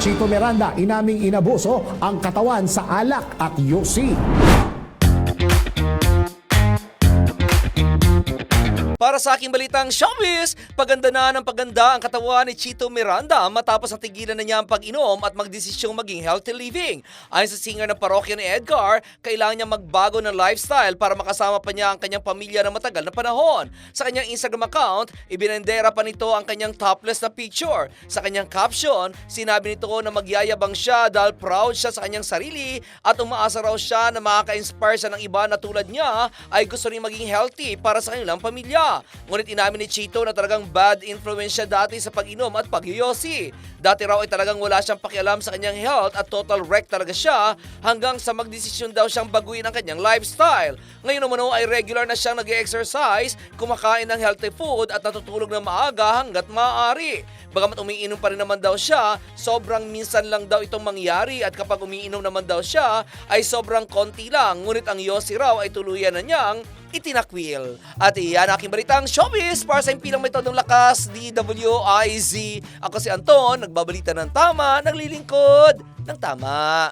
Chito Miranda inaming inabuso ang katawan sa alak at yosi. Para sa aking balitang showbiz, paganda na ng paganda ang katawan ni Chito Miranda matapos ang tigilan na niya ang pag-inom at magdesisyong maging healthy living. Ayon sa singer ng parokya ni Edgar, kailangan niya magbago ng lifestyle para makasama pa niya ang kanyang pamilya ng matagal na panahon. Sa kanyang Instagram account, ibinendera pa nito ang kanyang topless na picture. Sa kanyang caption, sinabi nito na magyayabang siya dahil proud siya sa kanyang sarili at umaasa raw siya na makaka-inspire siya ng iba na tulad niya ay gusto rin maging healthy para sa kanilang pamilya. Ngunit inamin ni Chito na talagang bad influence siya dati sa pag-inom at pagyoyosi. Dati raw ay talagang wala siyang pakialam sa kanyang health at total wreck talaga siya hanggang sa magdesisyon daw siyang baguhin ang kanyang lifestyle. Ngayon naman ay regular na siyang nag-exercise, kumakain ng healthy food at natutulog ng maaga hanggat maaari. Bagamat umiinom pa rin naman daw siya, sobrang minsan lang daw itong mangyari at kapag umiinom naman daw siya ay sobrang konti lang. Ngunit ang yosi raw ay tuluyan na niyang itinakwil. At iyan aking balitang showbiz para sa impilang may todong lakas, DWIZ. Ako si Anton, nagbabalita ng tama, naglilingkod ng tama.